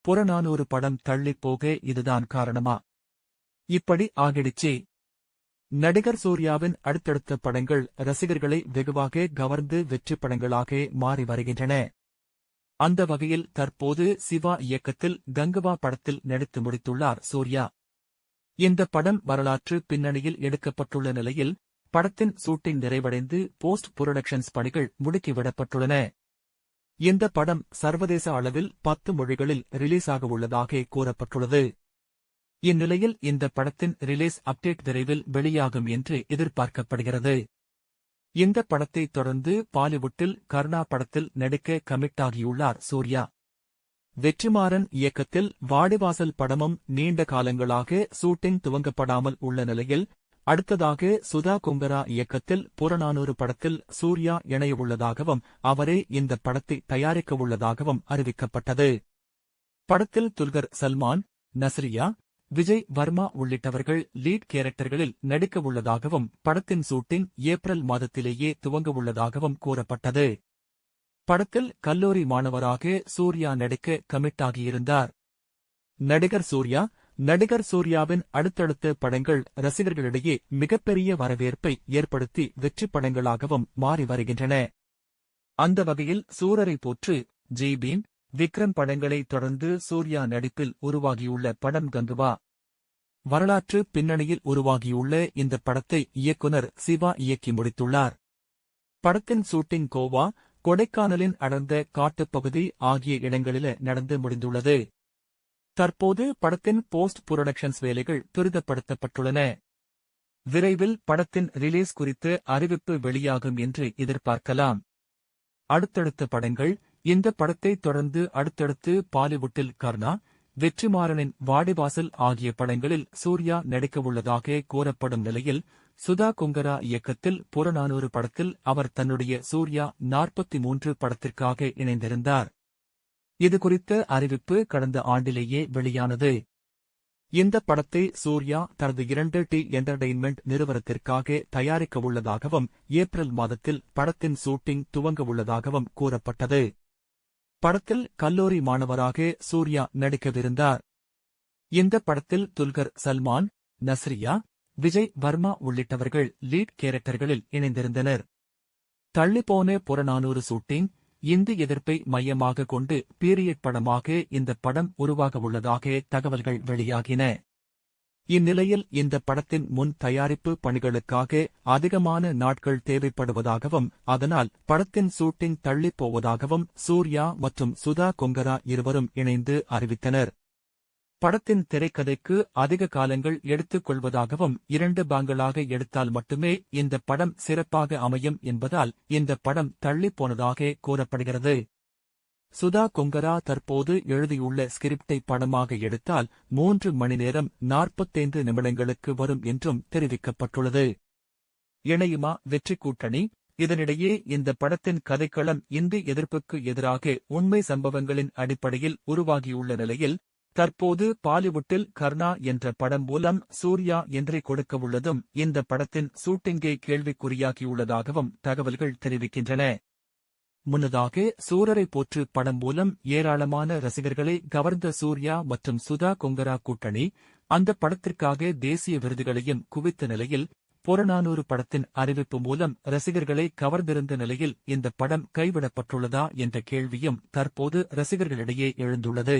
புறநானூறு படம் தள்ளிப் போக இதுதான் காரணமா? இப்படி ஆகிடுச்சே. நடிகர் சூர்யாவின் அடுத்தடுத்த படங்கள் ரசிகர்களை வெகுவாக கவர்ந்து வெற்றி படங்களாக மாறி வருகின்றன. அந்த வகையில் தற்போது சிவா இயக்கத்தில் கங்குவா படத்தில் நடித்து முடித்துள்ளார் சூர்யா. இந்த படம் வரலாற்று பின்னணியில் எடுக்கப்பட்டுள்ள நிலையில் படத்தின் ஷூட்டிங் நிறைவடைந்து போஸ்ட் புரொடக்ஷன்ஸ் பணிகள் முடுக்கிவிடப்பட்டுள்ளன. இந்த படம் சர்வதேச அளவில் பத்து மொழிகளில் ரிலீஸ் ஆக உள்ளதாக கூறப்பட்டுள்ளது. இந்நிலையில் இந்த படத்தின் ரிலீஸ் அப்டேட் விரைவில் வெளியாகும் என்று எதிர்பார்க்கப்படுகிறது. இந்த படத்தை தொடர்ந்து பாலிவுட்டில் கர்ணா படத்தில் நடிக்க கமிட் ஆகியுள்ளார் சூர்யா. வெற்றிமாறன் இயக்கத்தில் வாடிவாசல் படமும் நீண்ட காலங்களாக ஷூட்டிங் துவங்கப்படாமல் உள்ள நிலையில் அடுத்ததாக சுதா குங்கரா இயக்கத்தில் புறநானூறு படத்தில் சூர்யா இணையவுள்ளதாகவும் அவரே இந்த படத்தை தயாரிக்கவுள்ளதாகவும் அறிவிக்கப்பட்டது. படத்தில் துல்கர் சல்மான் நஸ்ரியா விஜய் வர்மா உள்ளிட்டவர்கள் லீட் கேரக்டர்களில் நடிக்கவுள்ளதாகவும் படத்தின் ஷூட்டிங் ஏப்ரல் மாதத்திலேயே துவங்கவுள்ளதாகவும் கூறப்பட்டது. படத்தில் கல்லூரி மாணவராக சூர்யா நடிக்க கமிட்டாகியிருந்தார். நடிகர் சூர்யா நடிகர் சூர்யாவின் அடுத்தடுத்த படங்கள் ரசிகர்களிடையே மிகப்பெரிய வரவேற்பை ஏற்படுத்தி வெற்றி படங்களாகவும் மாறி வருகின்றன. அந்த வகையில் சூரரை போற்று ஜெய்பீம் விக்ரம் படங்களை தொடர்ந்து சூர்யா நடிப்பில் உருவாகியுள்ள படம் கங்குவா வரலாற்று பின்னணியில் உருவாகியுள்ள இந்த படத்தை இயக்குனர் சிவா இயக்கி முடித்துள்ளார். படத்தின் ஷூட்டிங் கோவா கொடைக்கானலின் அடர்ந்த காட்டுப்பகுதி ஆகிய இடங்களில நடந்து முடிந்துள்ளது. தற்போது படத்தின் போஸ்ட் புரொடக்ஷன்ஸ் வேலைகள் துரிதப்படுத்தப்பட்டுள்ளன. விரைவில் படத்தின் ரிலீஸ் குறித்து அறிவிப்பு வெளியாகும் என்று எதிர்பார்க்கலாம். அடுத்தடுத்த படங்கள் இந்த படத்தை தொடர்ந்து அடுத்தடுத்து பாலிவுட்டில் கர்ணா வெற்றிமாறனின் வாடிவாசல் ஆகிய படங்களில் சூர்யா நடிக்கவுள்ளதாக கூறப்படும் நிலையில் சுதா குங்கரா இயக்கத்தில் புறநானூறு படத்தில் அவர் தன்னுடைய சூர்யா நாற்பத்தி மூன்று படத்திற்காக இணைந்திருந்தார். இதுகுறித்த அறிவிப்பு கடந்த ஆண்டிலேயே வெளியானது. இந்த படத்தை சூர்யா தனது இரண்டு டி என்டர்டெயின்மெண்ட் நிறுவனத்திற்காக தயாரிக்கவுள்ளதாகவும் ஏப்ரல் மாதத்தில் படத்தின் ஷூட்டிங் துவங்க உள்ளதாகவும் கூறப்பட்டது. படத்தில் கல்லூரி மாணவராக சூர்யா நடிக்கவிருந்தார். இந்த படத்தில் துல்கர் சல்மான் நஸ்ரியா விஜய் வர்மா உள்ளிட்டவர்கள் லீட் கேரக்டர்களில் இணைந்திருந்தனர். தள்ளிப்போன புறநானூறு ஷூட்டிங் இந்தி எதிர்ப்பை மையமாக கொண்டு பீரியட் படமாக இந்த படம் உருவாகவுள்ளதாக தகவல்கள் வெளியாகின. இந்நிலையில் இந்த படத்தின் முன் தயாரிப்பு பணிகளுக்காக அதிகமான நாட்கள் தேவைப்படுவதாகவும் அதனால் படத்தின் ஷூட்டிங் தள்ளிப் போவதாகவும் சூர்யா மற்றும் சுதா கொங்கரா இருவரும் இணைந்து அறிவித்தனர். படத்தின் திரைக்கதைக்கு அதிக காலங்கள் எடுத்துக் கொள்வதாகவும் இரண்டு பாங்களாக எடுத்தால் மட்டுமே இந்த படம் சிறப்பாக அமையும் என்பதால் இந்த படம் தள்ளிப்போனதாக கூறப்படுகிறது. சுதா கொங்கரா தற்போது எழுதியுள்ள ஸ்கிரிப்டை படமாக எடுத்தால் மூன்று மணி நேரம் நாற்பத்தைந்து நிமிடங்களுக்கு வரும் என்றும் தெரிவிக்கப்பட்டுள்ளது. இணையுமா வெற்றி கூட்டணி? இதனிடையே இந்த படத்தின் கதைக்களம் இந்தி எதிர்ப்புக்கு எதிராக உண்மை சம்பவங்களின் அடிப்படையில் உருவாகியுள்ள நிலையில் தற்போது பாலிவுட்டில் கர்ணா என்ற படம் மூலம் சூர்யா என்றே கொடுக்கவுள்ளதும் இந்த படத்தின் ஷூட்டிங்கே கேள்விக்குறியாகியுள்ளதாகவும் தகவல்கள் தெரிவிக்கின்றன. முன்னதாக சூரரை போற்று படம் மூலம் ஏராளமான ரசிகர்களை கவர்ந்த சூர்யா மற்றும் சுதா கொங்கரா கூட்டணி அந்த படத்திற்காக தேசிய விருதுகளையும் குவித்த நிலையில் புறநானூறு படத்தின் அறிவிப்பு மூலம் ரசிகர்களை கவர்ந்திருந்த நிலையில் இந்த படம் கைவிடப்பட்டுள்ளதா என்ற கேள்வியும் தற்போது ரசிகர்களிடையே எழுந்துள்ளது.